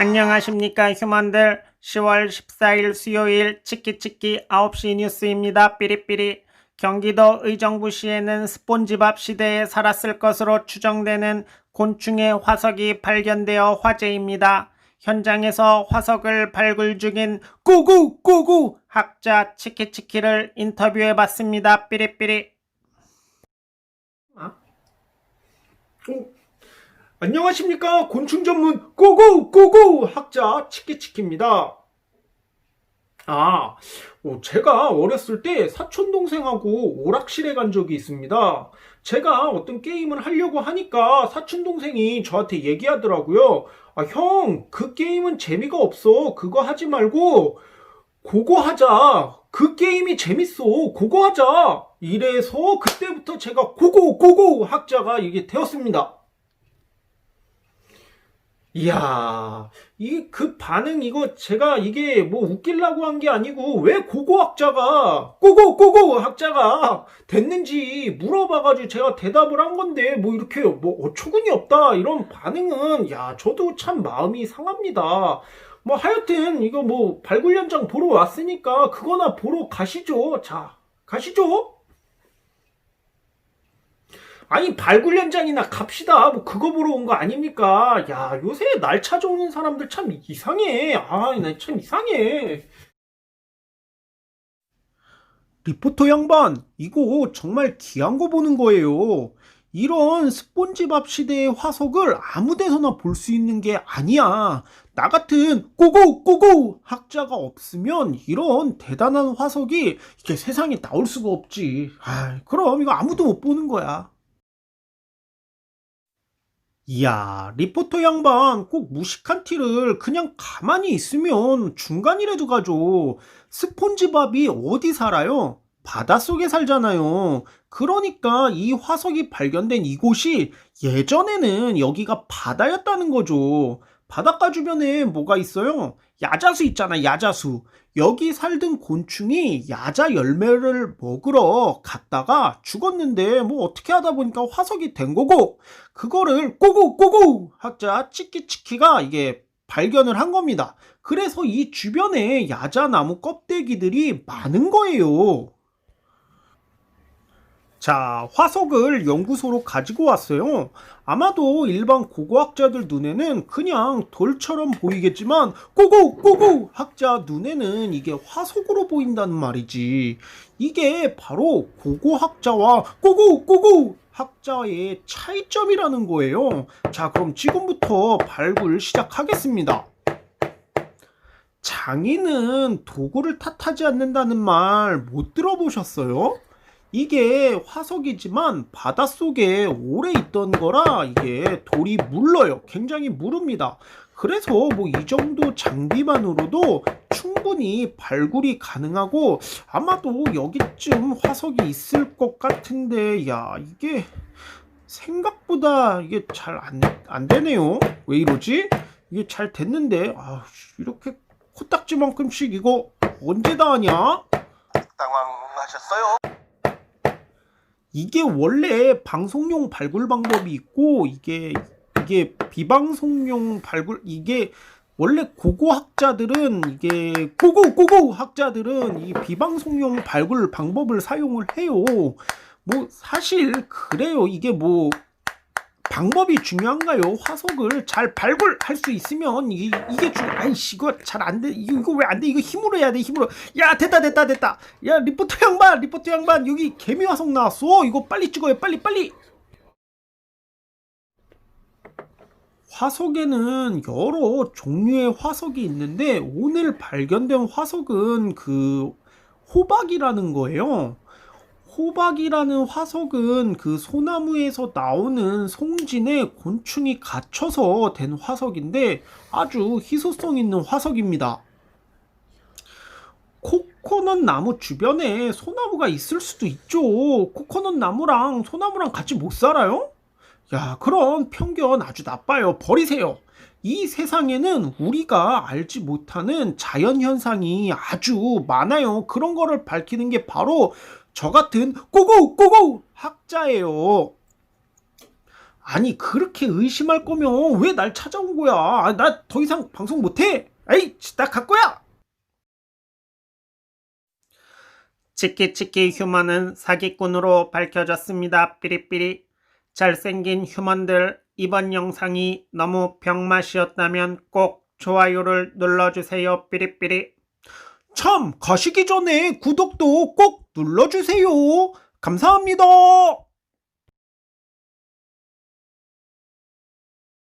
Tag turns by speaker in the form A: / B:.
A: 안녕하십니까 휴먼들 10월 14일 수요일 치키치키 9시 뉴스입니다. 삐리삐리 경기도 의정부시에는 스폰지밥 시대에 살았을 것으로 추정되는 곤충의 화석이 발견되어 화제입니다. 현장에서 화석을 발굴 중인 꾸구 꾸구 학자 치키치키를 인터뷰해 봤습니다. 삐리삐리
B: 안녕하십니까 곤충 전문 고고 고고 학자 치키치키입니다. 아, 어, 제가 어렸을 때 사촌 동생하고 오락실에 간 적이 있습니다. 제가 어떤 게임을 하려고 하니까 사촌 동생이 저한테 얘기하더라고요. 아, 형, 그 게임은 재미가 없어. 그거 하지 말고 그거 하자. 그 게임이 재밌어. 그거 하자. 이래서 그때부터 제가 고고 고고 학자가 이게 되었습니다. 이야, 이 그 반응 이거 제가 이게 뭐 웃기려고 한 게 아니고 왜 고고 학자가 고고 고고 학자가 됐는지 물어봐가지고 제가 대답을 한 건데 뭐 이렇게 뭐 어처구니 없다 이런 반응은 야 저도 참 마음이 상합니다. 뭐 하여튼 이거 뭐 발굴 현장 보러 왔으니까 그거나 보러 가시죠. 자 가시죠. 아니 발굴 현장이나 갑시다. 뭐 그거 보러 온 거 아닙니까? 야 요새 날 찾아오는 사람들 참 이상해. 아나 참 이상해. 리포터 양반, 이거 정말 귀한 거 보는 거예요. 이런 스폰지밥 시대의 화석을 아무 데서나 볼 수 있는 게 아니야. 나 같은 고고 고고 학자가 없으면 이런 대단한 화석이 이게 세상에 나올 수가 없지. 아, 그럼 이거 아무도 못 보는 거야. 이야, 리포터 양반 꼭 무식한 티를 그냥 가만히 있으면 중간이라도 가죠. 스폰지밥이 어디 살아요? 바닷속에 살잖아요. 그러니까 이 화석이 발견된 이곳이 예전에는 여기가 바다였다는 거죠. 바닷가 주변에 뭐가 있어요? 야자수 있잖아, 야자수. 여기 살던 곤충이 야자 열매를 먹으러 갔다가 죽었는데 뭐 어떻게 하다 보니까 화석이 된 거고 그거를 꼬고 꼬고 학자 치키치키가 이게 발견을 한 겁니다. 그래서 이 주변에 야자나무 껍데기들이 많은 거예요. 자, 화석을 연구소로 가지고 왔어요. 아마도 일반 고고학자들 눈에는 그냥 돌처럼 보이겠지만 고고 고고 학자 눈에는 이게 화석으로 보인다는 말이지. 이게 바로 고고학자와 고고 고고 학자의 차이점이라는 거예요. 자, 그럼 지금부터 발굴 시작하겠습니다. 장인은 도구를 탓하지 않는다는 말 못 들어보셨어요? 이게 화석이지만 바닷속에 오래 있던 거라 이게 돌이 물러요. 굉장히 무릅니다. 그래서 뭐 이 정도 장비만으로도 충분히 발굴이 가능하고 아마도 여기쯤 화석이 있을 것 같은데 야 이게 생각보다 이게 잘 안 안 되네요. 왜 이러지? 이게 잘 됐는데 아 이렇게 코딱지만큼씩 이거 언제 다 하냐?
C: 당황하셨어요?
B: 이게 원래 방송용 발굴 방법이 있고 이게 이게 비방송용 발굴 이게 원래 고고 학자들은 이게 고고 고고 학자들은 이 비방송용 발굴 방법을 사용을 해요. 뭐 사실 그래요. 이게 뭐 방법이 중요한가요? 화석을 잘 발굴할 수 있으면 이게 이게 중 아이씨 이거 잘 안 돼. 이거 이거 왜 안 돼? 이거 힘으로 해야 돼. 힘으로. 야, 됐다 됐다 됐다. 야, 리포터 양반, 리포터 양반 여기 개미 화석 나왔어. 이거 빨리 찍어요. 빨리 빨리. 화석에는 여러 종류의 화석이 있는데 오늘 발견된 화석은 그 호박이라는 거예요. 호박이라는 화석은 그 소나무에서 나오는 송진에 곤충이 갇혀서 된 화석인데 아주 희소성 있는 화석입니다. 코코넛 나무 주변에 소나무가 있을 수도 있죠. 코코넛 나무랑 소나무랑 같이 못 살아요? 야, 그런 편견 아주 나빠요. 버리세요. 이 세상에는 우리가 알지 못하는 자연 현상이 아주 많아요. 그런 거를 밝히는 게 바로 저 같은 고고 고고 학자예요. 아니 그렇게 의심할 거면 왜 날 찾아온 거야? 아, 나더 이상 방송 못해. 에이, 나갈 거야.
A: 치키치키 휴먼은 사기꾼으로 밝혀졌습니다. 삐리삐리. 잘생긴 휴먼들, 이번 영상이 너무 병맛이었다면 꼭 좋아요를 눌러주세요. 삐리삐리.
B: 참 가시기 전에 구독도 꼭 눌러주세요. 감사합니다.